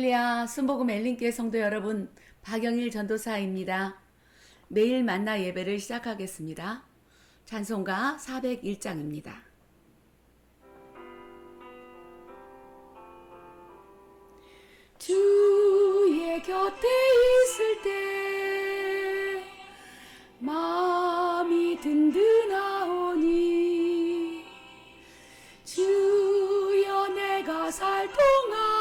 할렐루야, 순복음 엘린교회 성도 여러분, 박영일 전도사입니다. 매일 만나 예배를 시작하겠습니다. 찬송가 401장입니다. 주의 곁에 있을 때 마음이 든든하오니 주여 내가 살 동안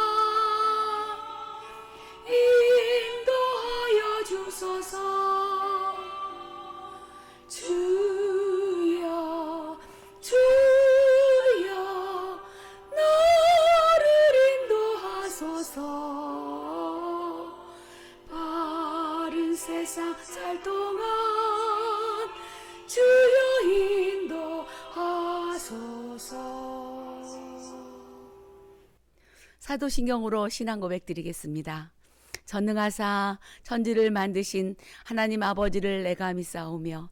세상 살 동안 주여 인도하소서 사도신경으로 신앙 고백 드리겠습니다. 전능하사 천지를 만드신 하나님 아버지를 내가 믿사오며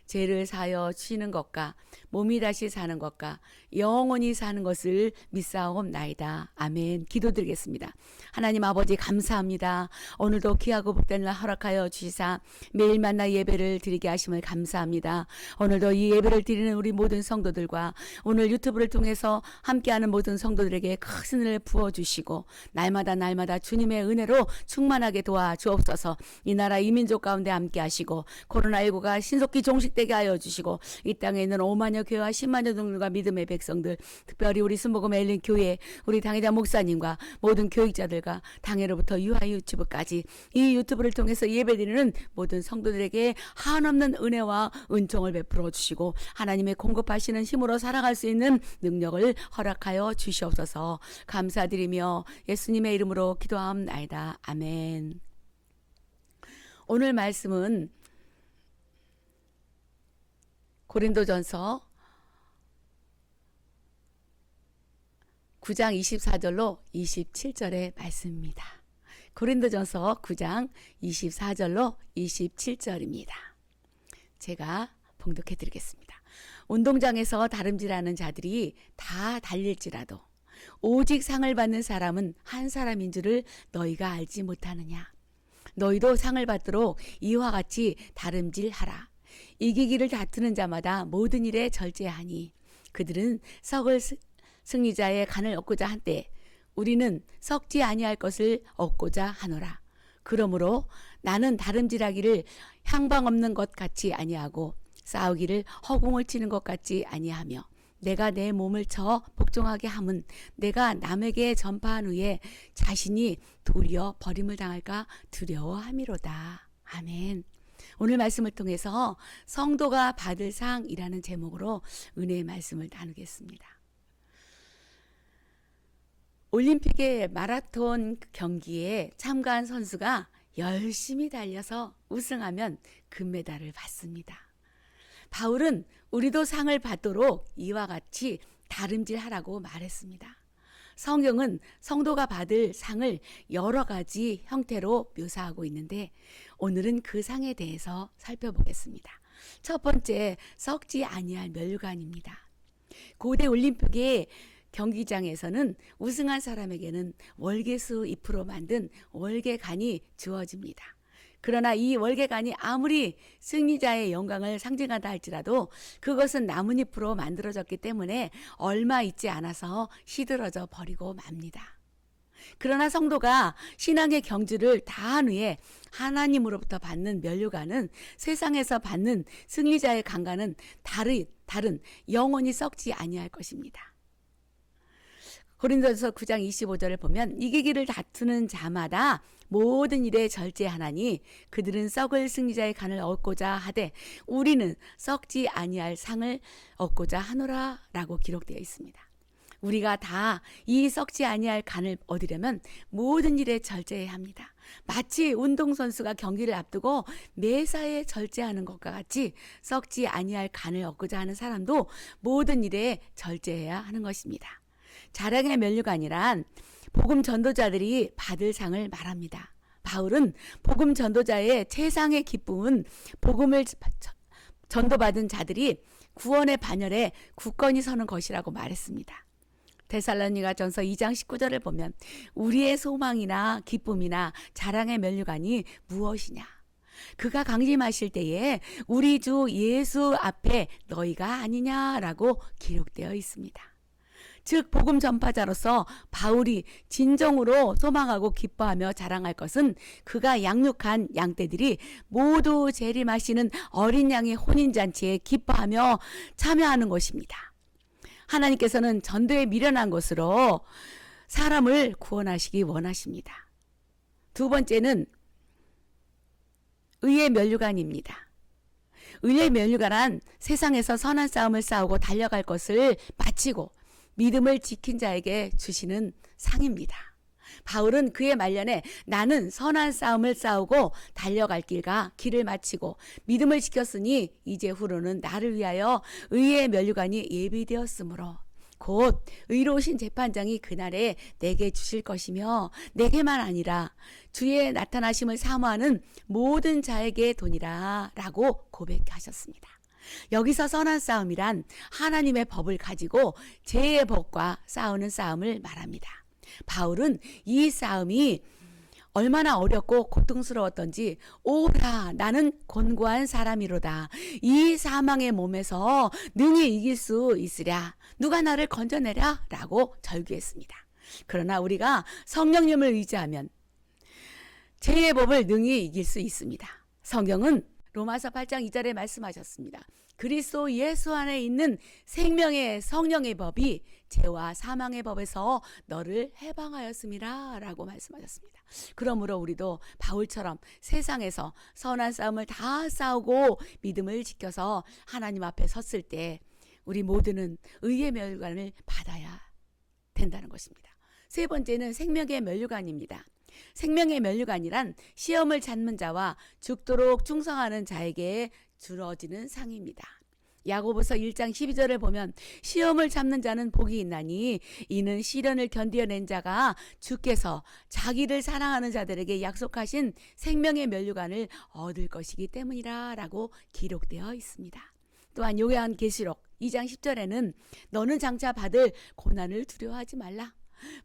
죄를 사여 쉬는 것과 몸이 다시 사는 것과 영원히 사는 것을 믿사옵나이다. 아멘. 기도드리겠습니다. 하나님 아버지 감사합니다. 오늘도 귀하고 복된 날 허락하여 주시사 매일 만나 예배를 드리게 하심을 감사합니다. 오늘도 이 예배를 드리는 우리 모든 성도들과 오늘 유튜브를 통해서 함께하는 모든 성도들에게 큰 은혜를 부어 주시고 날마다 날마다 주님의 은혜로 충만하게 도와 주옵소서 이 나라 이민족 가운데 함께 하시고 코로나19가 신속히 종식되 게 하여 주시고 이 땅에 있는 5만여 교회와 10만여 동들과 믿음의 백성들 특별히 우리 순복음 엘린 교회 우리 당회자 목사님과 모든 교육자들과 당회로부터 유아 유튜브까지 이 유튜브를 통해서 예배드리는 모든 성도들에게 한없는 은혜와 은총을 베풀어 주시고 하나님의 공급하시는 힘으로 살아갈 수 있는 능력을 허락하여 주시옵소서 감사드리며 예수님의 이름으로 기도하옵나이다. 아멘. 오늘 말씀은 고린도전서 9장 24절로 27절의 말씀입니다. 고린도전서 9장 24절로 27절입니다. 제가 봉독해 드리겠습니다. 운동장에서 다름질하는 자들이 다 달릴지라도 오직 상을 받는 사람은 한 사람인 줄을 너희가 알지 못하느냐. 너희도 상을 받도록 이와 같이 다름질하라. 이기기를 다투는 자마다 모든 일에 절제하니 그들은 스- 승리자의 간을 얻고자 한때 우리는 썩지 아니할 것을 얻고자 하노라. 그러므로 나는 다름질하기를 향방 없는 것 같이 아니하고 싸우기를 허공을 치는 것 같지 아니하며 내가 내 몸을 쳐 복종하게 함은 내가 남에게 전파한 후에 자신이 도리어 버림을 당할까 두려워함이로다. 아멘. 오늘 말씀을 통해서 성도가 받을 상이라는 제목으로 은혜의 말씀을 나누겠습니다. 올림픽의 마라톤 경기에 참가한 선수가 열심히 달려서 우승하면 금메달을 받습니다. 바울은 우리도 상을 받도록 이와 같이 다름질하라고 말했습니다. 성경은 성도가 받을 상을 여러 가지 형태로 묘사하고 있는데 오늘은 그 상에 대해서 살펴보겠습니다. 첫 번째, 썩지 아니할 멸관입니다. 고대 올림픽의 경기장에서는 우승한 사람에게는 월계수 잎으로 만든 월계관이 주어집니다. 그러나 이 월계관이 아무리 승리자의 영광을 상징하다 할지라도 그것은 나뭇잎으로 만들어졌기 때문에 얼마 있지 않아서 시들어져 버리고 맙니다. 그러나 성도가 신앙의 경주를 다한 후에 하나님으로부터 받는 면류관은 세상에서 받는 승리자의 강간은 다른, 다른 영원히 썩지 아니할 것입니다. 고린도서 9장 25절을 보면 이기기를 다투는 자마다 모든 일에 절제하나니 그들은 썩을 승리자의 간을 얻고자 하되 우리는 썩지 아니할 상을 얻고자 하노라라고 기록되어 있습니다. 우리가 다 이 썩지 아니할 간을 얻으려면 모든 일에 절제해야 합니다. 마치 운동선수가 경기를 앞두고 매사에 절제하는 것과 같이 썩지 아니할 간을 얻고자 하는 사람도 모든 일에 절제해야 하는 것입니다. 자랑의 면류관이란 복음 전도자들이 받을 상을 말합니다. 바울은 복음 전도자의 최상의 기쁨은 복음을 전도받은 자들이 구원의 반열에 굳건히 서는 것이라고 말했습니다. 데살로니가 전서 2장 19절을 보면 우리의 소망이나 기쁨이나 자랑의 면류관이 무엇이냐? 그가 강림하실 때에 우리 주 예수 앞에 너희가 아니냐라고 기록되어 있습니다. 즉 복음 전파자로서 바울이 진정으로 소망하고 기뻐하며 자랑할 것은 그가 양육한 양떼들이 모두 재림하시는 어린 양의 혼인 잔치에 기뻐하며 참여하는 것입니다. 하나님께서는 전도에 미련한 것으로 사람을 구원하시기 원하십니다. 두 번째는 의의 면류관입니다. 의의 면류관은 세상에서 선한 싸움을 싸우고 달려갈 것을 마치고 믿음을 지킨 자에게 주시는 상입니다. 바울은 그의 말년에 나는 선한 싸움을 싸우고 달려갈 길과 길을 마치고 믿음을 지켰으니 이제 후로는 나를 위하여 의의 면류관이 예비되었으므로 곧 의로우신 재판장이 그날에 내게 주실 것이며 내게만 아니라 주의 나타나심을 사모하는 모든 자에게 돈이라 라고 고백하셨습니다. 여기서 선한 싸움이란 하나님의 법을 가지고 죄의 법과 싸우는 싸움을 말합니다. 바울은 이 싸움이 얼마나 어렵고 고통스러웠던지 오라 나는 곤고한 사람이로다 이 사망의 몸에서 능히 이길 수 있으랴 누가 나를 건져내랴 라고 절규했습니다. 그러나 우리가 성령님을 의지하면 죄의 법을 능히 이길 수 있습니다. 성경은 로마서 8장 2절에 말씀하셨습니다. 그리스도 예수 안에 있는 생명의 성령의 법이 죄와 사망의 법에서 너를 해방하였습니다. 라고 말씀하셨습니다. 그러므로 우리도 바울처럼 세상에서 선한 싸움을 다 싸우고 믿음을 지켜서 하나님 앞에 섰을 때 우리 모두는 의의 멸관을 받아야 된다는 것입니다. 세 번째는 생명의 멸류관입니다. 생명의 면류관이란 시험을 찾는 자와 죽도록 충성하는 자에게 주어지는 상입니다. 야고보서 1장 12절을 보면 시험을 잡는 자는 복이 있나니 이는 시련을 견디어낸 자가 주께서 자기를 사랑하는 자들에게 약속하신 생명의 면류관을 얻을 것이기 때문이라라고 기록되어 있습니다. 또한 요한 계시록 2장 10절에는 너는 장차 받을 고난을 두려워하지 말라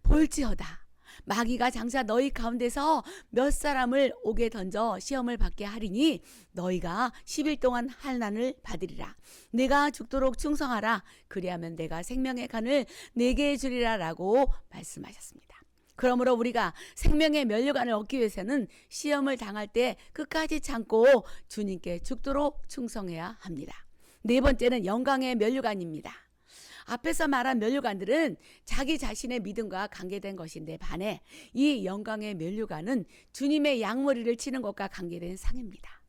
볼지어다 마귀가 장사 너희 가운데서 몇 사람을 옥에 던져 시험을 받게 하리니 너희가 10일 동안 한난을 받으리라. 내가 죽도록 충성하라. 그리하면 내가 생명의 간을 내게 주리라라고 말씀하셨습니다. 그러므로 우리가 생명의 면류관을 얻기 위해서는 시험을 당할 때 끝까지 참고 주님께 죽도록 충성해야 합니다. 네 번째는 영광의 면류관입니다. 앞에서 말한 면류관들은 자기 자신의 믿음과 관계된 것인데 반해 이 영광의 면류관은 주님의 양머리를 치는 것과 관계된 상입니다.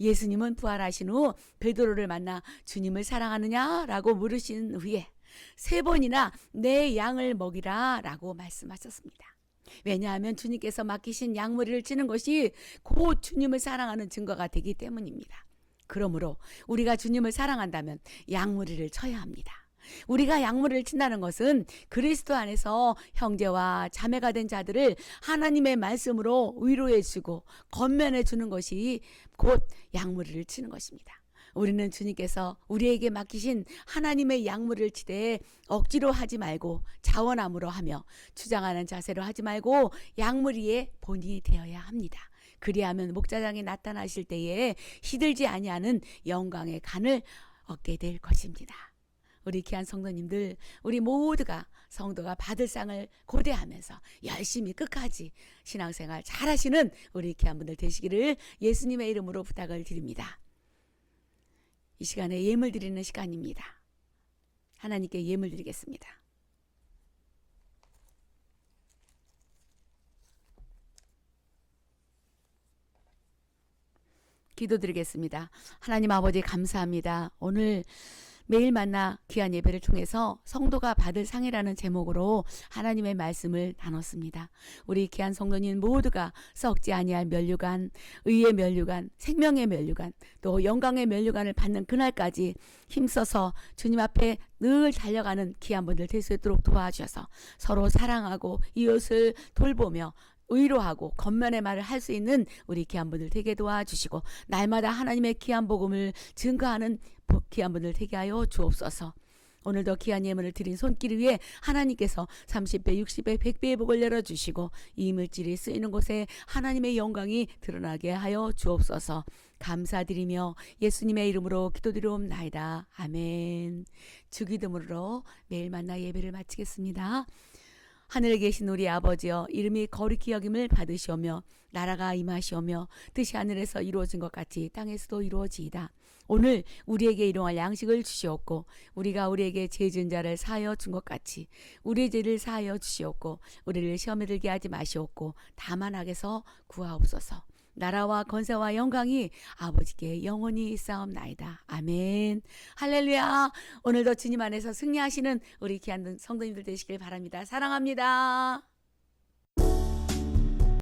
예수님은 부활하신 후 베드로를 만나 주님을 사랑하느냐라고 물으신 후에 세 번이나 내 양을 먹이라라고 말씀하셨습니다. 왜냐하면 주님께서 맡기신 양머리를 치는 것이 곧 주님을 사랑하는 증거가 되기 때문입니다. 그러므로 우리가 주님을 사랑한다면 양머리를 쳐야 합니다. 우리가 약물을 친다는 것은 그리스도 안에서 형제와 자매가 된 자들을 하나님의 말씀으로 위로해 주고 건면해 주는 것이 곧 약물을 치는 것입니다. 우리는 주님께서 우리에게 맡기신 하나님의 약물을 치되 억지로 하지 말고 자원함으로 하며 주장하는 자세로 하지 말고 약물이의 본이 되어야 합니다. 그리하면 목자장이 나타나실 때에 시들지 아니하는 영광의 간을 얻게 될 것입니다. 우리 귀한 성도님들, 우리 모두가 성도가 받을 상을 고대하면서 열심히 끝까지 신앙생활 잘 하시는 우리 귀한 분들 되시기를 예수님의 이름으로 부탁을 드립니다. 이 시간에 예물 드리는 시간입니다. 하나님께 예물 드리겠습니다. 기도드리겠습니다. 하나님 아버지 감사합니다. 오늘 매일 만나 귀한 예배를 통해서 성도가 받을 상이라는 제목으로 하나님의 말씀을 나눴습니다. 우리 귀한 성도님 모두가 썩지 아니할 면류관, 의의 면류관, 생명의 면류관, 또 영광의 면류관을 받는 그날까지 힘써서 주님 앞에 늘 달려가는 귀한 분들 될 수 있도록 도와주셔서 서로 사랑하고 이웃을 돌보며 의로하고 겉면의 말을 할 수 있는 우리 귀한 분들 되게 도와주시고 날마다 하나님의 귀한 복음을 증거하는 보- 귀한 분들 되게 하여 주옵소서. 오늘도 귀한 예물을 드린 손길 위에 하나님께서 30배, 60배, 100배의 복을 열어주시고 이 물질이 쓰이는 곳에 하나님의 영광이 드러나게 하여 주옵소서 감사드리며 예수님의 이름으로 기도드리옵나이다. 아멘. 주기도문으로 매일 만나 예배를 마치겠습니다. 하늘에 계신 우리 아버지여 이름이 거룩히 여김을 받으시오며 나라가 임하시오며 뜻이 하늘에서 이루어진 것 같이 땅에서도 이루어지이다. 오늘 우리에게 일용할 양식을 주시옵고 우리가 우리에게 죄진 자를 사하여 준 것 같이 우리의 죄를 사하여 주시옵고 우리를 시험에 들게 하지 마시옵고 다만 악에서 구하옵소서. 나라와 건세와 영광이 아버지께 영원히 싸움나이다. 아멘. 할렐루야. 오늘도 주님 안에서 승리하시는 우리 귀한 성도님들 되시길 바랍니다. 사랑합니다.